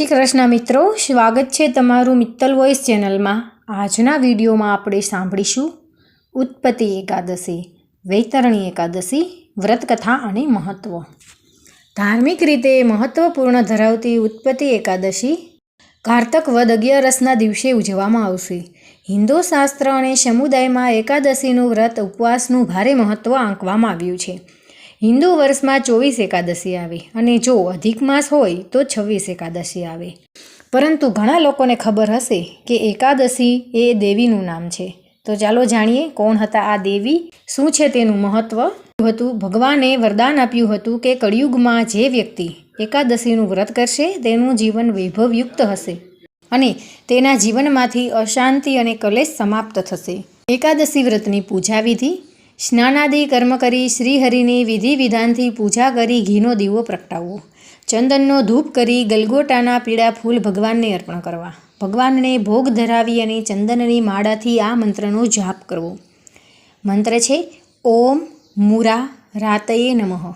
શ્રી કૃષ્ણ મિત્રો, સ્વાગત છે તમારું મિત્તલ વોઇસ ચેનલમાં. આજના વિડીયોમાં આપણે સાંભળીશું ઉત્પત્તિ એકાદશી, વૈતરણી એકાદશી, વ્રતકથા અને મહત્ત્વ ધાર્મિક રીતે મહત્ત્વપૂર્ણ ધરાવતી ઉત્પત્તિ એકાદશી કારતક વદ અગિયારસના દિવસે ઉજવવામાં આવશે. હિન્દુ શાસ્ત્ર અને સમુદાયમાં એકાદશીનું વ્રત ઉપવાસનું ભારે મહત્ત્વ આંકવામાં આવ્યું છે. હિન્દુ વર્ષમાં ચોવીસ એકાદશી આવે અને જો અધિક માસ હોય તો છવ્વીસ એકાદશી આવે. પરંતુ ઘણા લોકોને ખબર હશે કે એકાદશી એ દેવીનું નામ છે. તો ચાલો જાણીએ કોણ હતા આ દેવી? શું છે તેનું મહત્ત્વ હતું ભગવાને વરદાન આપ્યું હતું કે કળિયુગમાં જે વ્યક્તિ એકાદશીનું વ્રત કરશે તેનું જીવન વૈભવયુક્ત હશે અને તેના જીવનમાંથી અશાંતિ અને કલેશ સમાપ્ત થશે. એકાદશી વ્રતની પૂજા વિધિ સ્નાનાદિ કર્મ કરી શ્રીહરિની વિધિ વિધાનથી પૂજા કરી ઘીનો દીવો પ્રગટાવવો. ચંદનનો ધૂપ કરી ગલગોટાના પીળા ફૂલ ભગવાનને અર્પણ કરવા. ભગવાનને ભોગ ધરાવી અને ચંદનની માળાથી આ મંત્રનો જાપ કરવો. મંત્ર છે, ઓમ મુરા રાતયે નમઃ.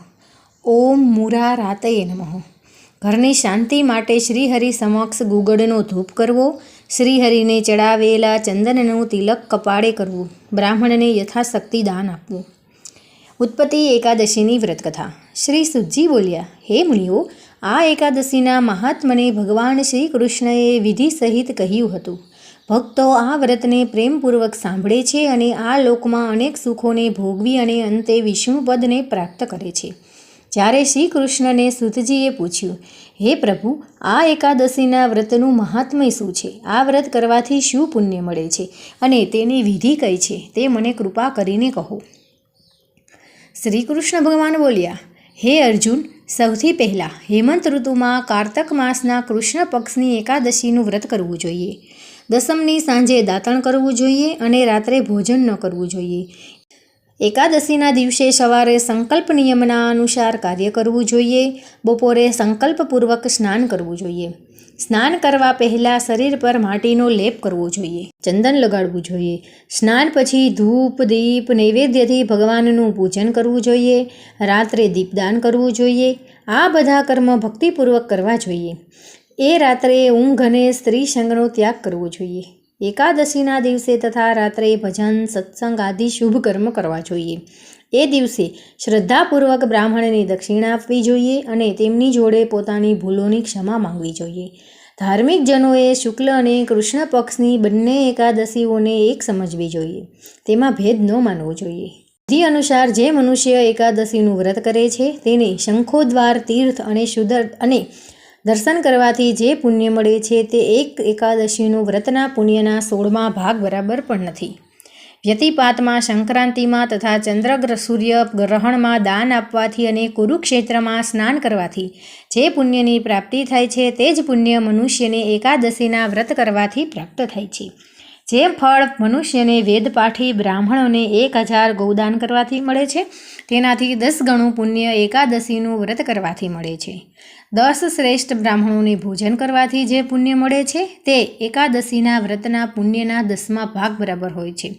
ઓમ મુરા રાતયે નમઃ. ઘરની શાંતિ માટે શ્રીહરિ સમક્ષ ગુગળનો ધૂપ કરવો. શ્રીહરિને ચડાવેલા ચંદનનું તિલક કપાળે કરવું, બ્રાહ્મણને યથાશક્તિ દાન આપવું. ઉત્પત્તિ એકાદશીની વ્રતકથા. શ્રી સુજી બોલ્યા, હે મુનિઓ, આ એકાદશીના મહાત્મને ભગવાન શ્રી કૃષ્ણએ વિધિ સહિત કહ્યું હતું. ભક્તો આ વ્રતને પ્રેમપૂર્વક સાંભળે છે અને આ લોકમાં અનેક સુખોને ભોગવી અને અંતે વિષ્ણુપદને પ્રાપ્ત કરે છે. જ્યારે શ્રી કૃષ્ણને સુતજીએ પૂછ્યું, હે પ્રભુ, આ એકાદશીના વ્રતનું મહાત્મય શું છે? આ વ્રત કરવાથી શું પુણ્ય મળે છે? અને તેની વિધિ કઈ છે? તે મને કૃપા કરીને કહો. શ્રી કૃષ્ણ ભગવાન બોલ્યા, હે અર્જુન, સૌથી પહેલાં હેમંત ઋતુમાં કારતક માસના કૃષ્ણ પક્ષની એકાદશીનું વ્રત કરવું જોઈએ. દસમની સાંજે દાંતણ કરવું જોઈએ અને રાત્રે ભોજન ન કરવું જોઈએ. એકાદશીના દિવસે સવારે સંકલ્પ નિયમના અનુસાર કાર્ય કરવું જોઈએ. બપોરે સંકલ્પપૂર્વક સ્નાન કરવું જોઈએ. સ્નાન કરવા પહેલાં શરીર પર માટીનો લેપ કરવો જોઈએ. ચંદન લગાડવું જોઈએ. સ્નાન પછી ધૂપ, દીપ, નૈવેદ્યથી ભગવાનનું પૂજન કરવું જોઈએ. રાત્રે દીપદાન કરવું જોઈએ. આ બધા કર્મ ભક્તિપૂર્વક કરવા જોઈએ. એ રાત્રે ઊંઘ અને સ્ત્રી સંગનો ત્યાગ કરવો જોઈએ. એકાદશીના દિવસે તથા રાત્રે ભજન, સત્સંગ આદિ શુભ કર્મ કરવા જોઈએ. એ દિવસે શ્રદ્ધાપૂર્વક બ્રાહ્મણને દક્ષિણા આપવી જોઈએ અને તેમની જોડે પોતાની ભૂલોની ક્ષમા માંગવી જોઈએ. ધાર્મિક જનોએ શુક્લ અને કૃષ્ણ પક્ષની બંને એકાદશીઓને એક સમજવી જોઈએ. તેમાં ભેદ ન માનવો જોઈએ. વિધિ અનુસાર જે મનુષ્ય એકાદશીનું વ્રત કરે છે, તેને શંખોદ્વાર, તીર્થ અને શુદ્ધ અને દર્શન કરવાથી જે પુણ્ય મળે છે તે એક એકાદશીનું વ્રતના પુણ્યના સોળમાં ભાગ બરાબર પણ નથી. વ્યતિપાતમાં સંક્રાંતિમાં તથા ચંદ્રગ્ર સૂર્ય ગ્રહણમાં દાન આપવાથી અને કુરુક્ષેત્રમાં સ્નાન કરવાથી જે પુણ્યની પ્રાપ્તિ થાય છે તે જ પુણ્ય મનુષ્યને એકાદશીના વ્રત કરવાથી પ્રાપ્ત થાય છે. જે ફળ મનુષ્યને વેદપાઠી બ્રાહ્મણોને એક હજાર ગૌદાન કરવાથી મળે છે, તેનાથી દસ ગણું પુણ્ય એકાદશીનું વ્રત કરવાથી મળે છે. દસ શ્રેષ્ઠ બ્રાહ્મણોને ભોજન કરવાથી જે પુણ્ય મળે છે, તે એકાદશીના વ્રતના પુણ્યના દસમા ભાગ બરાબર હોય છે.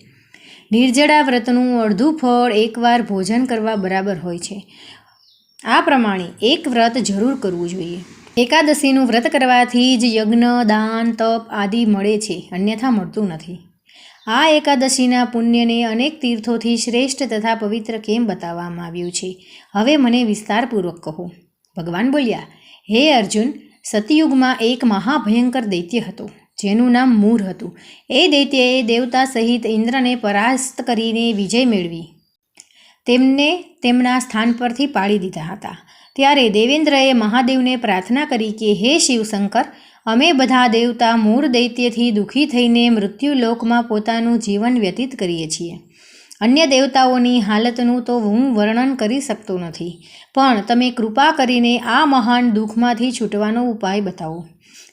નિર્જળા વ્રતનું અડધું ફળ એકવાર ભોજન કરવા બરાબર હોય છે. આ પ્રમાણે એક વ્રત જરૂર કરવું જોઈએ. એકાદશીનું વ્રત કરવાથી જ યજ્ઞ, દાન, તપ આદિ મળે છે, અન્યથા મળતું નથી. આ એકાદશીના પુણ્યને અનેક તીર્થોથી શ્રેષ્ઠ તથા પવિત્ર કેમ બતાવવામાં આવ્યું છે? હવે મને વિસ્તારપૂર્વક કહો. ભગવાન બોલ્યા, હે અર્જુન, સતયુગમાં એક મહાભયંકર દૈત્ય હતો, જેનું નામ મૂર હતું. એ દૈત્યએ દેવતા સહિત ઇન્દ્રને પરાસ્ત કરીને વિજય મેળવી. તેમને તેમના સ્થાન પરથી પાડી દીધા હતા. ત્યારે દેવેન્દ્રએ મહાદેવને પ્રાર્થના કરી કે, હે શિવશંકર, અમે બધા દેવતા મૂળ દૈત્યથી દુઃખી થઈને મૃત્યુલોકમાં પોતાનું જીવન વ્યતીત કરીએ છીએ. અન્ય દેવતાઓની હાલતનું તો હું વર્ણન કરી શકતો નથી. પણ તમે કૃપા કરીને આ મહાન દુઃખમાંથી છૂટવાનો ઉપાય બતાવો.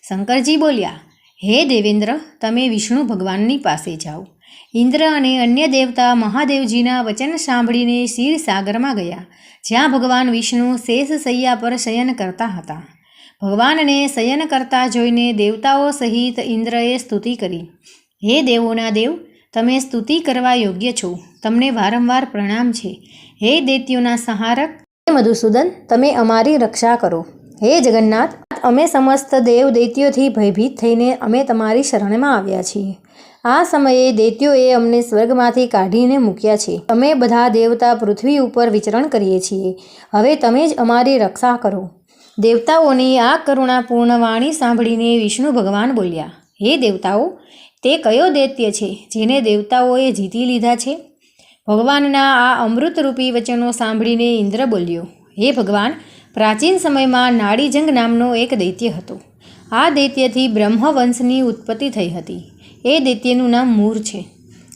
શંકરજી બોલ્યા, હે દેવેન્દ્ર, તમે વિષ્ણુ ભગવાનની પાસે જાઓ. ઇન્દ્ર અને અન્ય દેવતા મહાદેવજીના વચન સાંભળીને શિર સાગરમાં ગયા, જ્યાં ભગવાન વિષ્ણુ શેષ સૈયા પર શયન કરતા હતા. ભગવાનને શયન કરતા જોઈને દેવતાઓ સહિત ઇન્દ્રએ સ્તુતિ કરી, હે દેવોના દેવ, તમે સ્તુતિ કરવા યોગ્ય છો. તમને વારંવાર પ્રણામ છે. હે દૈત્યોના સહારક, હે મધુસૂદન, તમે અમારી રક્ષા કરો. હે જગન્નાથ, અમે સમસ્ત દેવ દૈત્યોથી ભયભીત થઈને અમે તમારી શરણમાં આવ્યા છીએ. આ સમયે દૈત્યોએ અમને સ્વર્ગમાંથી કાઢીને મૂક્યા છે. અમે બધા દેવતા પૃથ્વી ઉપર વિચરણ કરીએ છીએ. હવે તમે જ અમારી રક્ષા કરો. દેવતાઓની આ કરુણાપૂર્ણ વાણી સાંભળીને વિષ્ણુ ભગવાન બોલ્યા, હે દેવતાઓ, તે કયો દૈત્ય છે જેને દેવતાઓએ જીતી લીધા છે? ભગવાનના આ અમૃતરૂપી વચનો સાંભળીને ઇન્દ્ર બોલ્યો, હે ભગવાન, પ્રાચીન સમયમાં નાડીજંગ નામનો એક દૈત્ય હતો. આ દૈત્યથી બ્રહ્મવંશની ઉત્પત્તિ થઈ હતી. એ દૈત્યનું નામ મૂર છે.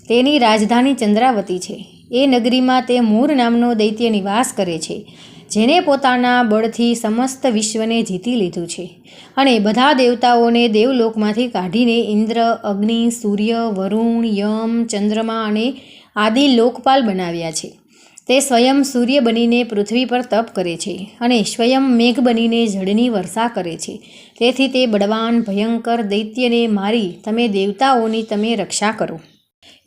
તેની રાજધાની ચંદ્રાવતી છે. એ નગરીમાં તે મૂર નામનો દૈત્ય નિવાસ કરે છે જેને પોતાના બળથી સમસ્ત વિશ્વને જીતી લીધું છે અને બધા દેવતાઓને દેવલોકમાંથી કાઢીને ઇન્દ્ર, અગ્નિ, સૂર્ય, વરુણ, યમ, ચંદ્રમા અને આદિ લોકપાલ બનાવ્યા છે. તે સ્વયં સૂર્ય બનીને પૃથ્વી પર તપ કરે છે અને સ્વયં મેઘ બનીને જળની વર્ષા કરે છે. તેથી તે બળવાન, ભયંકર દૈત્યને મારી, તમે દેવતાઓની તમે રક્ષા કરો.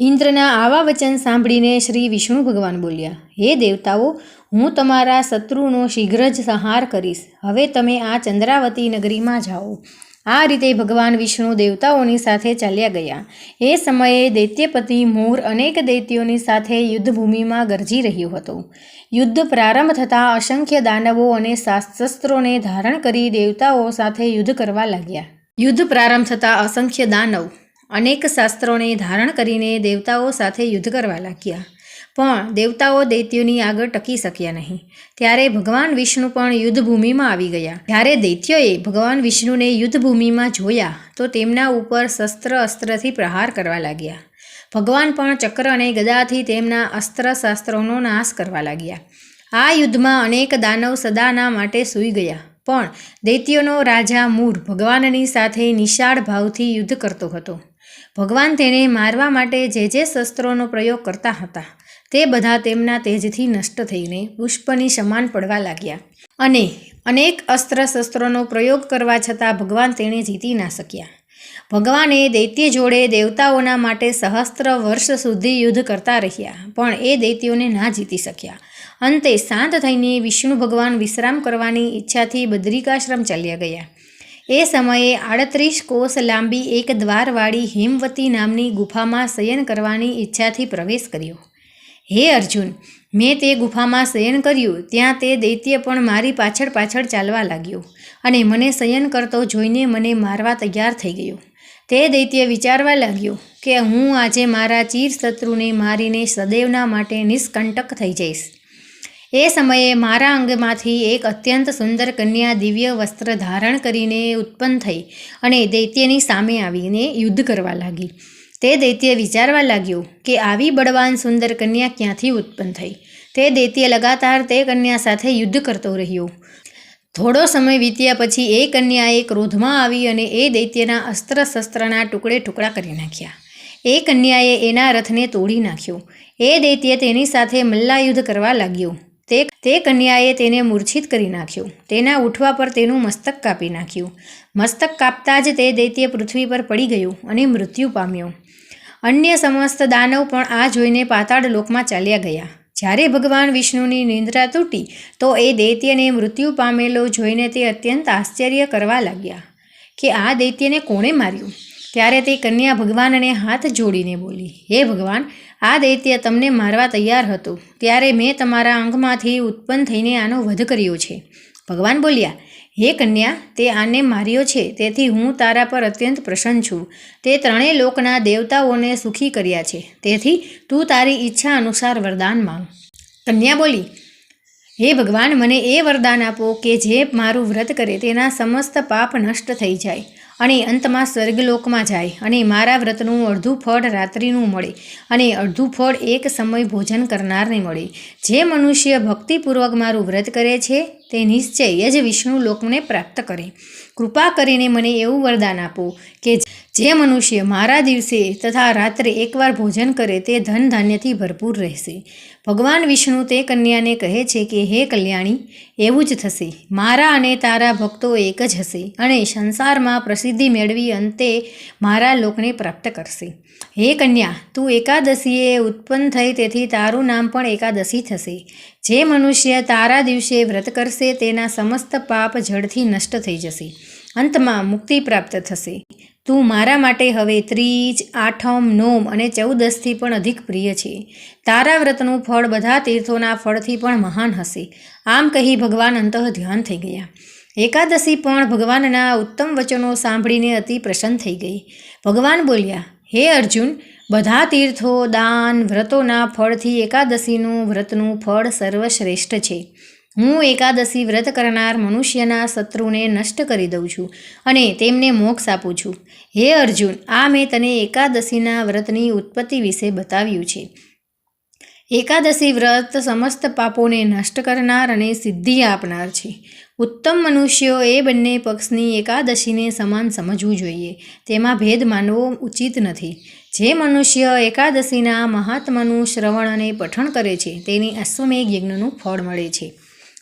ઇન્દ્રના આવા વચન સાંભળીને શ્રી વિષ્ણુ ભગવાન બોલ્યા, હે દેવતાઓ, હું તમારા શત્રુનો શીઘ્ર જ સંહાર કરીશ. હવે તમે આ ચંદ્રાવતી નગરીમાં જાઓ. આ રીતે ભગવાન વિષ્ણુ દેવતાઓની સાથે ચાલ્યા ગયા. એ સમયે દૈત્યપતિ મૂર અનેક દૈત્યોની સાથે યુદ્ધભૂમિમાં ગરજી રહ્યો હતો. યુદ્ધ પ્રારંભ થતાં અસંખ્ય દાનવો અને શસ્ત્રોને ધારણ કરી દેવતાઓ સાથે યુદ્ધ કરવા લાગ્યા. યુદ્ધ પ્રારંભ થતાં અસંખ્ય દાનવ અનેક શાસ્ત્રોને ધારણ કરીને દેવતાઓ સાથે યુદ્ધ કરવા લાગ્યા. પણ દેવતાઓ દૈત્યોની આગળ ટકી શક્યા નહીં. ત્યારે ભગવાન વિષ્ણુ પણ યુદ્ધભૂમિમાં આવી ગયા. જ્યારે દૈત્યોએ ભગવાન વિષ્ણુને યુદ્ધભૂમિમાં જોયા, તો તેમના ઉપર શસ્ત્ર અસ્ત્રથી પ્રહાર કરવા લાગ્યા. ભગવાન પણ ચક્ર અને ગદાથી તેમના અસ્ત્ર શાસ્ત્રોનો નાશ કરવા લાગ્યા. આ યુદ્ધમાં અનેક દાનવ સદાના માટે સૂઈ ગયા. પણ દૈત્યોનો રાજા મૂર ભગવાનની સાથે નિશાળ ભાવથી યુદ્ધ કરતો હતો. ભગવાન તેને મારવા માટે જે જે શસ્ત્રોનો પ્રયોગ કરતા હતા, તે બધા તેમના તેજથી નષ્ટ થઈને પુષ્પની સમાન પડવા લાગ્યા. અને અનેક અસ્ત્ર શસ્ત્રોનો પ્રયોગ કરવા છતાં ભગવાન તેણે જીતી ના શક્યા. ભગવાને દૈત્ય જોડે દેવતાઓના માટે સહસ્ત્ર વર્ષ સુધી યુદ્ધ કરતા રહ્યા, પણ એ દૈત્યોને ના જીતી શક્યા. અંતે શાંત થઈને વિષ્ણુ ભગવાન વિશ્રામ કરવાની ઈચ્છાથી બદ્રિકાશ્રમ ચાલ્યા ગયા. એ સમયે આડત્રીસ કોષ લાંબી એક દ્વારવાળી હેમવતી નામની ગુફામાં શયન કરવાની ઈચ્છાથી પ્રવેશ કર્યો. હે અર્જુન, મેં તે ગુફામાં શયન કર્યું, ત્યાં તે દૈત્ય પણ મારી પાછળ પાછળ ચાલવા લાગ્યો અને મને શયન કરતો જોઈને મને મારવા તૈયાર થઈ ગયો. તે દૈત્ય વિચારવા લાગ્યો કે હું આજે મારા ચીર શત્રુને મારીને સદૈવના માટે નિષ્કંટક થઈ જઈશ. એ સમયે મારા અંગમાંથી એક અત્યંત સુંદર કન્યા દિવ્ય વસ્ત્ર ધારણ કરીને ઉત્પન્ન થઈ અને દૈત્યની સામે આવીને યુદ્ધ કરવા લાગી. તે દૈત્ય વિચારવા લાગ્યો કે આવી બળવાન સુંદર કન્યા ક્યાંથી ઉત્પન્ન થઈ? તે દૈત્ય લગાતાર તે કન્યા સાથે યુદ્ધ કરતો રહ્યો. થોડો સમય વીત્યા પછી એ કન્યાએ ક્રોધમાં આવી અને એ દૈત્યના અસ્ત્ર શસ્ત્રના ટુકડે ટુકડા કરી નાખ્યા. એ કન્યાએ એના રથને તોડી નાખ્યો. એ દૈત્ય તેની સાથે મલ્લાયુદ્ધ કરવા લાગ્યો. તે તે કન્યાએ તેને મૂર્છિત કરી નાખ્યું. તેના ઉઠવા પર તેનું મસ્તક કાપી નાખ્યું. મસ્તક કાપતા જ તે દૈત્ય પૃથ્વી પર પડી ગયું અને મૃત્યુ પામ્યો. અન્ય સમસ્ત દાનવ પણ આ જોઈને પાતાળ લોકમાં ચાલ્યા ગયા. જ્યારે ભગવાન વિષ્ણુની નિંદ્રા તૂટી, તો એ દૈત્યને મૃત્યુ પામેલો જોઈને તે અત્યંત આશ્ચર્ય કરવા લાગ્યા કે આ દૈત્યને કોણે માર્યું? ત્યારે તે કન્યા ભગવાનને હાથ જોડીને બોલી, હે ભગવાન આ દૈત્ય તમને મારવા તૈયાર હતું. ત્યારે મેં તમારા અંગમાંથી ઉત્પન્ન થઈને આનો વધ કર્યો છે. ભગવાન બોલ્યા, હે કન્યા, તે આને માર્યો છે. તેથી હું તારા પર અત્યંત પ્રસન્ન છું. તે ત્રણેય લોકના દેવતાઓને સુખી કર્યા છે. તેથી તું તારી ઈચ્છા અનુસાર વરદાન માંગ. કન્યા બોલી, હે ભગવાન, મને એ વરદાન આપો કે જે મારું વ્રત કરે તેના સમસ્ત પાપ નષ્ટ થઈ જાય. અને અંતમાં સ્વર્ગલોકમાં જાય અને મારા વ્રતનું અડધું ફળ રાત્રિનું મળે અને અડધું ફળ એક સમય ભોજન કરનારને મળે. જે મનુષ્ય ભક્તિપૂર્વક મારું વ્રત કરે છે, તે નિશ્ચય જ વિષ્ણુ લોકને પ્રાપ્ત કરે. કૃપા કરીને મને એવું વરદાન આપો કે જે મનુષ્ય મારા દિવસે તથા રાત્રે એકવાર ભોજન કરે, તે ધન ધાન્યથી ભરપૂર રહેશે. ભગવાન વિષ્ણુ તે કન્યાને કહે છે કે, હે કલ્યાણી, એવું જ થશે. મારા અને તારા ભક્તો એક જ હશે અને સંસારમાં પ્રસિદ્ધિ મેળવી અંતે મારા લોકને પ્રાપ્ત કરશે. હે કન્યા, તું એકાદશીએ ઉત્પન્ન થઈ તેથી તારું નામ પણ એકાદશી થશે. જે મનુષ્ય તારા દિવસે વ્રત કરશે તેના સમસ્ત પાપ જડથી નષ્ટ થઈ જશે. અંતમાં મુક્તિ પ્રાપ્ત થશે. તું મારા માટે હવે ત્રીજ, આઠમ, નોમ અને ચૌદસથી પણ અધિક પ્રિય છે. તારા વ્રતનું ફળ બધા તીર્થોના ફળથી પણ મહાન હશે. આમ કહી ભગવાન અંતઃ ધ્યાન થઈ ગયા. એકાદશી પણ ભગવાનના ઉત્તમ વચનો સાંભળીને અતિ પ્રસન્ન થઈ ગઈ. ભગવાન બોલ્યા, હે અર્જુન, બધા તીર્થો, દાન, વ્રતોના ફળથી એકાદશીનું વ્રતનું ફળ સર્વશ્રેષ્ઠ છે. હું એકાદશી વ્રત કરનાર મનુષ્યના શત્રુને નષ્ટ કરી દઉં છું અને તેમને મોક્ષ આપું છું. હે અર્જુન, આ મેં તને એકાદશીના વ્રતની ઉત્પત્તિ વિશે બતાવ્યું છે. એકાદશી વ્રત સમસ્ત પાપોને નષ્ટ કરનાર અને સિદ્ધિ આપનાર છે. ઉત્તમ મનુષ્યો એ બંને પક્ષની એકાદશીને સમાન સમજવું જોઈએ. તેમાં ભેદ માનવો ઉચિત નથી. જે મનુષ્ય એકાદશીના મહાત્માનું શ્રવણ અને પઠણ કરે છે, તેની અશ્વમેઘ યજ્ઞનું ફળ મળે છે.